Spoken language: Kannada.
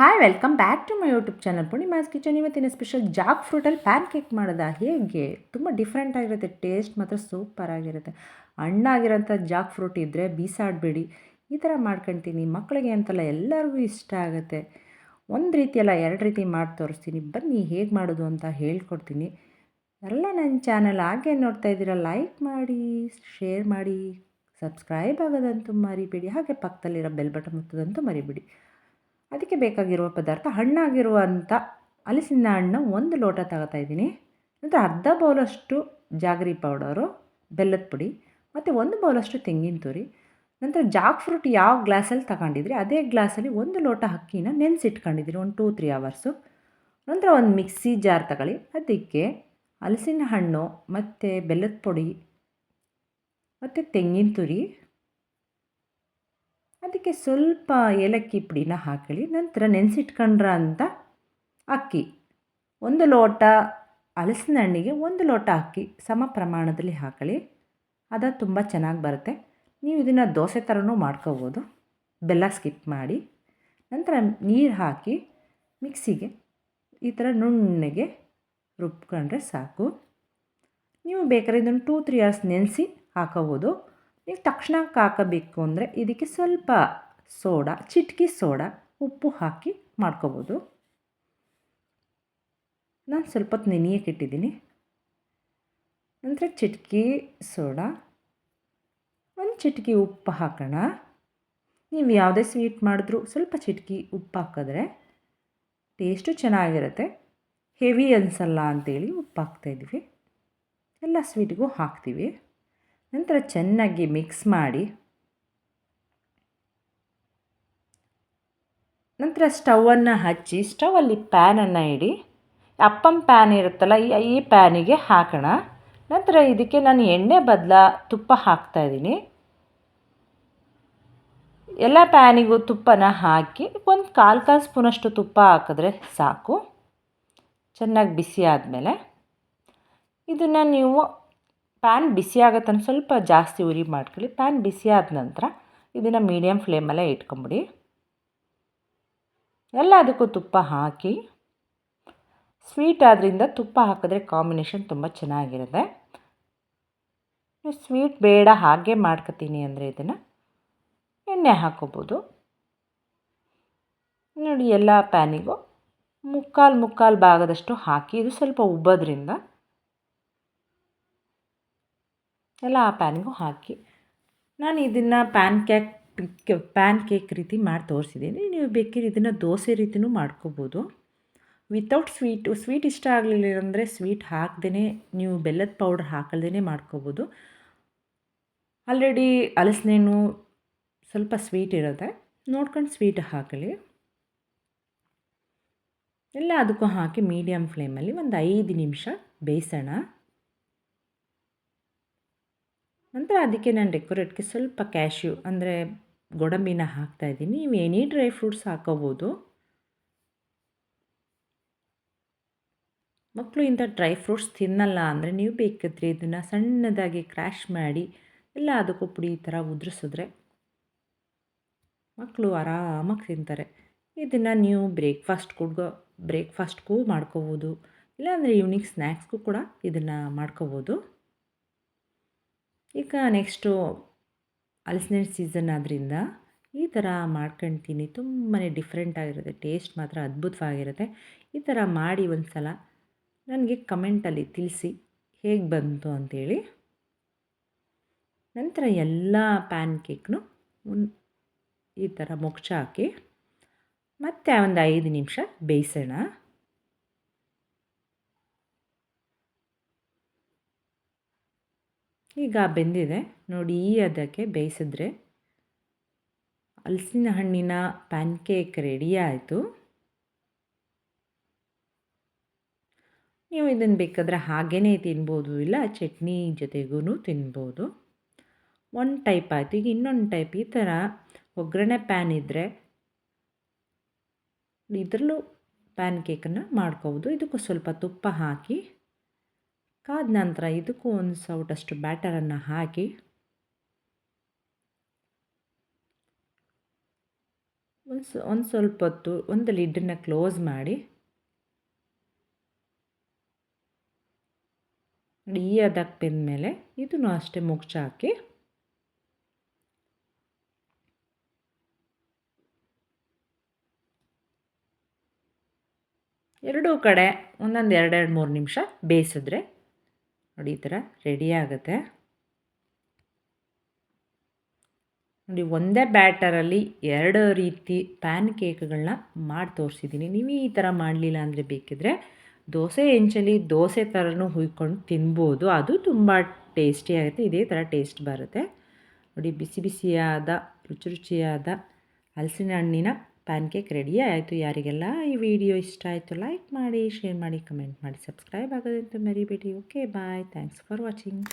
Hi welcome back to my YouTube channel Poornima's kitchen ಇವತ್ತಿನ ಸ್ಪೆಷಲ್ ಜಾಕ್ ಫ್ರೂಟಲ್ಲಿ ಪ್ಯಾನ್ ಕೇಕ್ ಮಾಡೋದ? ಹೇಗೆ? ತುಂಬ ಡಿಫ್ರೆಂಟ್ ಆಗಿರುತ್ತೆ ಟೇಸ್ಟ್ ಮಾತ್ರ ಸೂಪರ್ ಆಗಿರುತ್ತೆ. ಹಣ್ಣಾಗಿರೋಂಥ ಜಾಕ್ ಫ್ರೂಟ್ ಇದ್ದರೆ ಬೀಸಾಡಬೇಡಿ. ಈ ಥರ ಮಾಡ್ಕೊಳ್ತೀನಿ ಮಕ್ಕಳಿಗೆ ಅಂತಲ್ಲ ಎಲ್ಲರಿಗೂ ಇಷ್ಟ ಆಗುತ್ತೆ. ಒಂದು ರೀತಿಯಲ್ಲ ಎರಡು ರೀತಿ ಮಾಡಿ ತೋರಿಸ್ತೀನಿ. ಬನ್ನಿ ಹೇಗೆ ಮಾಡೋದು ಅಂತ ಹೇಳ್ಕೊಡ್ತೀನಿ. ಎಲ್ಲ ನನ್ನ ಚಾನಲ್ ಹಾಗೆ ನೋಡ್ತಾ ಇದ್ದೀರಾ ಲೈಕ್ ಮಾಡಿ ಶೇರ್ ಮಾಡಿ ಸಬ್ಸ್ಕ್ರೈಬ್ ಆಗೋದಂತೂ ಮರಿಬೇಡಿ. ಹಾಗೆ ಪಕ್ಕದಲ್ಲಿರೋ ಬೆಲ್ ಬಟನ್ ಮುತ್ತದಂತೂ ಮರಿಬೇಡಿ. ಅದಕ್ಕೆ ಬೇಕಾಗಿರುವ ಪದಾರ್ಥ ಹಣ್ಣಾಗಿರುವಂಥ ಹಲಸಿನ ಹಣ್ಣು ಒಂದು ಲೋಟ ತಗೋತಾ ಇದ್ದೀನಿ. ನಂತರ ಅರ್ಧ ಬೌಲಷ್ಟು ಜಾಗರಿ ಪೌಡರು, ಬೆಲ್ಲದ ಪುಡಿ ಮತ್ತು ಒಂದು ಬೌಲಷ್ಟು ತೆಂಗಿನ ತುರಿ. ನಂತರ ಜಾಕ್ ಫ್ರೂಟ್ ಯಾವ ಗ್ಲಾಸಲ್ಲಿ ತಗೊಂಡಿದ್ರಿ ಅದೇ ಗ್ಲಾಸಲ್ಲಿ ಒಂದು ಲೋಟ ಅಕ್ಕಿನ ನೆನೆಸಿಟ್ಕೊಂಡಿದ್ದೀರಿ ಒಂದು ಟೂ ತ್ರೀ ಅವರ್ಸು. ನಂತರ ಒಂದು ಮಿಕ್ಸಿ ಜಾರ್ ತಗೊಳ್ಳಿ. ಅದಕ್ಕೆ ಹಲಸಿನ ಹಣ್ಣು ಮತ್ತು ಬೆಲ್ಲದ ಪುಡಿ ಮತ್ತು ತೆಂಗಿನ ತುರಿ ಅದಕ್ಕೆ ಸ್ವಲ್ಪ ಏಲಕ್ಕಿ ಪುಡಿನ ಹಾಕೊಳ್ಳಿ ನಂತರ ನೆನೆಸಿಟ್ಕೊಂಡ್ರ ಅಂತ ಅಕ್ಕಿ. ಒಂದು ಲೋಟ ಹಲಸಿನ ಹಣ್ಣಿಗೆ ಒಂದು ಲೋಟ ಅಕ್ಕಿ ಸಮ ಪ್ರಮಾಣದಲ್ಲಿ ಹಾಕೊಳ್ಳಿ ಅದು ತುಂಬ ಚೆನ್ನಾಗಿ ಬರುತ್ತೆ. ನೀವು ಇದನ್ನು ದೋಸೆ ಥರನೂ ಮಾಡ್ಕೋಬೋದು. ಬೆಲ್ಲ ಸ್ಕಿಪ್ ಮಾಡಿ. ನಂತರ ನೀರು ಹಾಕಿ ಮಿಕ್ಸಿಗೆ ಈ ಥರ ನುಣ್ಣಗೆ ರುಬ್ಕೊಂಡ್ರೆ ಸಾಕು. ನೀವು ಬೇಕಾದ್ರೆ ಇದನ್ನು ಟೂ ತ್ರೀ ಅವರ್ಸ್ ನೆನೆಸಿ ಹಾಕೋಬೋದು. ನೀವು ತಕ್ಷಣ ಹಾಕಬೇಕು ಅಂದರೆ ಇದಕ್ಕೆ ಸ್ವಲ್ಪ ಸೋಡಾ, ಚಿಟ್ಕಿ ಸೋಡಾ ಉಪ್ಪು ಹಾಕಿ ಮಾಡ್ಕೋಬೋದು. ನಾನು ಸ್ವಲ್ಪ ಹೊತ್ತು ನೆನೆಯಕ್ಕೆ ಇಟ್ಟಿದ್ದೀನಿ. ನಂತರ ಚಿಟ್ಕಿ ಸೋಡಾ, ಒಂದು ಚಿಟಕಿ ಉಪ್ಪು ಹಾಕೋಣ. ನೀವು ಯಾವುದೇ ಸ್ವೀಟ್ ಮಾಡಿದ್ರೂ ಸ್ವಲ್ಪ ಚಿಟ್ಕಿ ಉಪ್ಪು ಹಾಕಿದ್ರೆ ಟೇಸ್ಟು ಚೆನ್ನಾಗಿರುತ್ತೆ. ಹೆವಿ ಅನ್ಸಲ್ಲ ಅಂತೇಳಿ ಉಪ್ಪು ಹಾಕ್ತಾಯಿದ್ವಿ ಎಲ್ಲ ಸ್ವೀಟ್ಗೂ ಹಾಕ್ತೀವಿ. ನಂತರ ಚೆನ್ನಾಗಿ ಮಿಕ್ಸ್ ಮಾಡಿ. ನಂತರ ಸ್ಟವನ್ನು ಹಚ್ಚಿ ಸ್ಟವಲ್ಲಿ ಪ್ಯಾನನ್ನು ಇಡಿ. ಅಪ್ಪಂ ಪ್ಯಾನ್ ಇರುತ್ತಲ್ಲ, ಈ ಪ್ಯಾನಿಗೆ ಹಾಕೋಣ. ನಂತರ ಇದಕ್ಕೆ ನಾನು ಎಣ್ಣೆ ಬದಲ ತುಪ್ಪ ಹಾಕ್ತಾಯಿದ್ದೀನಿ ಎಲ್ಲ ಪ್ಯಾನಿಗೂ ತುಪ್ಪನ ಹಾಕಿ ಒಂದು ಕಾಲು ಕಾಲು ಸ್ಪೂನಷ್ಟು ತುಪ್ಪ ಹಾಕಿದ್ರೆ ಸಾಕು. ಚೆನ್ನಾಗಿ ಬಿಸಿ ಆದಮೇಲೆ. ಇದನ್ನು ನೀವು ಪ್ಯಾನ್ ಬಿಸಿ ಆಗತ್ತಂತ ಸ್ವಲ್ಪ ಜಾಸ್ತಿ ಉರಿ ಮಾಡ್ಕೊಳ್ಳಿ. ಪ್ಯಾನ್ ಬಿಸಿ ಆದ ನಂತರ ಇದನ್ನು ಮೀಡಿಯಮ್ ಫ್ಲೇಮಲ್ಲೇ ಇಟ್ಕೊಂಬಿಡಿ. ಎಲ್ಲದಕ್ಕೂ ತುಪ್ಪ ಹಾಕಿ. ಸ್ವೀಟ್ ಆದ್ದರಿಂದ ತುಪ್ಪ ಹಾಕಿದ್ರೆ ಕಾಂಬಿನೇಷನ್ ತುಂಬ ಚೆನ್ನಾಗಿರುತ್ತೆ. ನೀವು ಸ್ವೀಟ್ ಬೇಡ ಹಾಗೆ ಮಾಡ್ಕೊತೀನಿ ಅಂದರೆ ಇದನ್ನು ಎಣ್ಣೆ ಹಾಕೋಬೋದು. ನೋಡಿ, ಎಲ್ಲ ಪ್ಯಾನಿಗೂ ಮುಕ್ಕಾಲು ಮುಕ್ಕಾಲು ಭಾಗದಷ್ಟು ಹಾಕಿ, ಇದು ಸ್ವಲ್ಪ ಉಬ್ಬೋದ್ರಿಂದ ಎಲ್ಲ ಆ ಪ್ಯಾನ್ಗೂ ಹಾಕಿ. ನಾನು ಇದನ್ನು ಪ್ಯಾನ್ ಕೇಕ್ ಪ್ಯಾನ್ ಕೇಕ್ ರೀತಿ ಮಾಡಿ ತೋರಿಸಿದ್ದೀನಿ ನೀವು ಬೇಕಿದ್ರೆ ಇದನ್ನು ದೋಸೆ ರೀತಿಯೂ ಮಾಡ್ಕೋಬೋದು. ವಿತೌಟ್ ಸ್ವೀಟು ಸ್ವೀಟ್ ಇಷ್ಟ ಆಗಲಿಲ್ಲ ಅಂದರೆ ಸ್ವೀಟ್ ಹಾಕ್ದೇ ನೀವು ಬೆಲ್ಲದ ಪೌಡ್ರ್ ಹಾಕಲ್ದೇ ಮಾಡ್ಕೋಬೋದು. ಆಲ್ರೆಡಿ ಹಲಸಿನೇನು ಸ್ವಲ್ಪ ಸ್ವೀಟ್ ಇರುತ್ತೆ. ನೋಡ್ಕೊಂಡು ಸ್ವೀಟ್ ಹಾಕಲಿ. ಎಲ್ಲ ಅದಕ್ಕೂ ಹಾಕಿ ಮೀಡಿಯಮ್ ಫ್ಲೇಮಲ್ಲಿ ಒಂದು ಐದು ನಿಮಿಷ ಬೇಯಿಸೋಣ. ನಂತರ ಅದಕ್ಕೆ ನಾನು ಡೆಕೋರೇಟ್ಗೆ ಸ್ವಲ್ಪ ಕ್ಯಾಶ್ಯೂ, ಅಂದರೆ ಗೋಡಂಬಿನ ಹಾಕ್ತಾಯಿದ್ದೀನಿ ನೀವು ಎನಿ ಡ್ರೈ ಫ್ರೂಟ್ಸ್ ಹಾಕೋಬೋದು. ಮಕ್ಕಳು ಇಂಥ ಡ್ರೈ ಫ್ರೂಟ್ಸ್ ತಿನ್ನಲ್ಲ ಅಂದರೆ ನೀವು ಬೇಕಿದ್ರೆ ಇದನ್ನು ಸಣ್ಣದಾಗಿ ಕ್ರ್ಯಾಶ್ ಮಾಡಿ ಎಲ್ಲ ಅದಕ್ಕೂ ಪುಡಿ ಈ ಥರ ಉದುರಿಸಿದ್ರೆ ಮಕ್ಕಳು ಆರಾಮಾಗಿ ತಿಂತಾರೆ. ಇದನ್ನು ನೀವು ಬ್ರೇಕ್ಫಾಸ್ಟ್ ಕೂಡ ಬ್ರೇಕ್ಫಾಸ್ಟ್ಗೂ ಮಾಡ್ಕೋಬೋದು. ಇಲ್ಲಾಂದರೆ ಈವ್ನಿಂಗ್ ಸ್ನ್ಯಾಕ್ಸ್ಗೂ ಕೂಡ ಇದನ್ನು ಮಾಡ್ಕೋಬೋದು. ಈಗ ನೆಕ್ಸ್ಟು ಹಲಸಿನ ಸೀಸನ್ ಆದ್ದರಿಂದ ಈ ಥರ ಮಾಡ್ಕೊಳ್ತೀನಿ ತುಂಬಾ ಡಿಫ್ರೆಂಟಾಗಿರುತ್ತೆ ಟೇಸ್ಟ್ ಮಾತ್ರ ಅದ್ಭುತವಾಗಿರುತ್ತೆ. ಈ ಥರ ಮಾಡಿ ಒಂದು ಸಲ ನನಗೆ ಕಮೆಂಟಲ್ಲಿ ತಿಳಿಸಿ ಹೇಗೆ ಬಂತು ಅಂಥೇಳಿ ನಂತರ ಎಲ್ಲ ಪ್ಯಾನ್ ಕೇಕ್ನು ಈ ಥರ ಮುಚ್ಚ ಹಾಕಿ ಮತ್ತೆ ಒಂದು ಐದು ನಿಮಿಷ ಬೇಯಿಸೋಣ. ಈಗ ಬೆಂದಿದೆ. ನೋಡಿ, ಈ ಅದಕ್ಕೆ ಬೇಯಿಸಿದ್ರೆ ಹಲಸಿನ ಹಣ್ಣಿನ ಪ್ಯಾನ್ ಕೇಕ್ ರೆಡಿ ಆಯಿತು. ನೀವು ಇದನ್ನು ಬೇಕಾದರೆ ಹಾಗೇ ತಿನ್ಬೋದು, ಇಲ್ಲ ಚಟ್ನಿ ಜೊತೆಗೂ ತಿನ್ಬೋದು. ಒಂದು ಟೈಪ್ ಆಯಿತು. ಈಗ ಇನ್ನೊಂದು ಟೈಪ್ ಈ ಥರ ಒಗ್ಗರಣೆ ಪ್ಯಾನ್ ಇದ್ದರೆ ಇದರಲ್ಲೂ ಪ್ಯಾನ್ ಕೇಕನ್ನು ಮಾಡ್ಕೋಬೋದು. ಇದಕ್ಕೂ ಸ್ವಲ್ಪ ತುಪ್ಪ ಹಾಕಿ ಕಾದ ನಂತರ ಇದಕ್ಕೂ ಒಂದು ಸೌಟಷ್ಟು ಬ್ಯಾಟರನ್ನು ಹಾಕಿ ಒಂದು ಒಂದು ಸ್ವಲ್ಪ ಹೊತ್ತು ಒಂದು ಲಿಡ್ಡನ್ನು ಕ್ಲೋಸ್ ಮಾಡಿ ಈ ಅದಕ್ಕೆ ಬೆಂದಮೇಲೆ ಇದನ್ನು ಅಷ್ಟೇ ಮುಗ್ಚಾಕಿ ಎರಡೂ ಕಡೆ ಒಂದೊಂದು ಎರಡೆರಡು ಮೂರು ನಿಮಿಷ ಬೇಯಿಸಿದ್ರೆ ನೋಡಿ ಈ ಥರ ರೆಡಿ ಆಗುತ್ತೆ. ನೋಡಿ ಒಂದೇ ಬ್ಯಾಟರಲ್ಲಿ ಎರಡು ರೀತಿ ಪ್ಯಾನ್ ಕೇಕ್ಗಳನ್ನ ಮಾಡಿ ತೋರಿಸಿದ್ದೀನಿ ನೀವು ಈ ಥರ ಮಾಡಲಿಲ್ಲ ಅಂದರೆ ಬೇಕಿದ್ರೆ ದೋಸೆ ಹೆಂಚಲ್ಲಿ ದೋಸೆ ಥರನೂ ಹುಯ್ಕೊಂಡು ತಿನ್ಬೋದು. ಅದು ತುಂಬ ಟೇಸ್ಟಿಯಾಗುತ್ತೆ ಇದೇ ಥರ ಟೇಸ್ಟ್ ಬರುತ್ತೆ. ನೋಡಿ ಬಿಸಿ ಬಿಸಿಯಾದ, ರುಚಿ ರುಚಿಯಾದ ಹಲಸಿನ ಹಣ್ಣಿನ ಪ್ಯಾನ್ ಕೇಕ್ ರೆಡಿ ಆಯಿತು ಯಾರಿಗೆಲ್ಲ ಈ ವಿಡಿಯೋ ಇಷ್ಟ ಆಯಿತು ಲೈಕ್ ಮಾಡಿ, ಶೇರ್ ಮಾಡಿ, ಕಮೆಂಟ್ ಮಾಡಿ, ಸಬ್ಸ್ಕ್ರೈಬ್ ಆಗೋದಂತೂ ಮರಿಬೇಡಿ. Okay bye thanks for watching